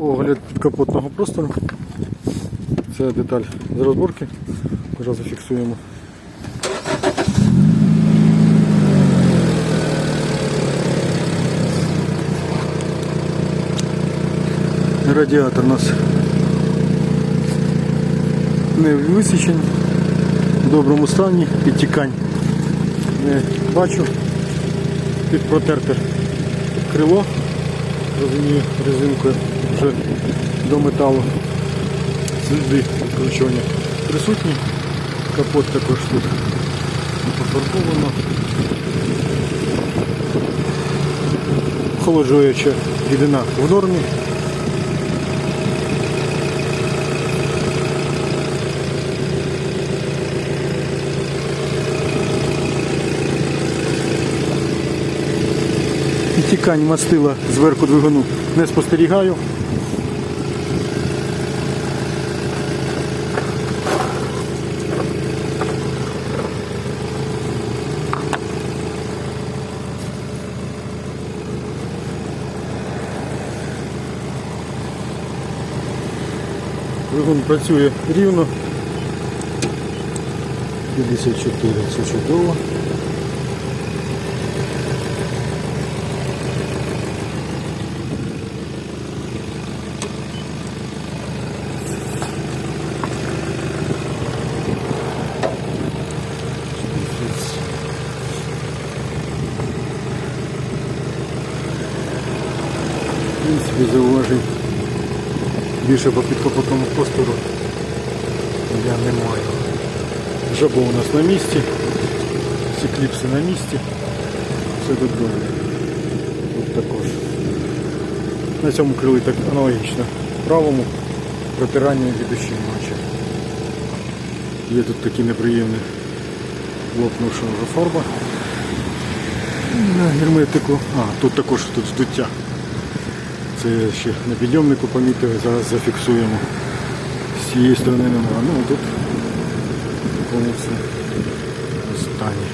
Огляд підкапотного простору. Це деталь з розборки. Зараз зафіксуємо. Радіатор у нас не висічень, в доброму стані, підтікань не бачу. Під протерте крило, розумію, резинкою вже до металу. Сліди відкручування присутні. Капот також тут пофарбовано. Охолоджуюча рідина в нормі. Підтікань мастила зверху двигуну не спостерігаю. Двигун працює рівно. 54, це чудово. В принципі, зауважень Більше по підкопотному простору я не маю. Жабо у нас на місці, всі кліпси на місці, все добре. Тут також. На цьому крилі так аналогічно. Правому протирання від душі. Є тут такі неприємні лопнувша вже фарба. На герметику. А, тут також тут здуття. Це ще на підйомнику помітили, зараз зафіксуємо. З цієї сторони немає. Ну тут виконується останній.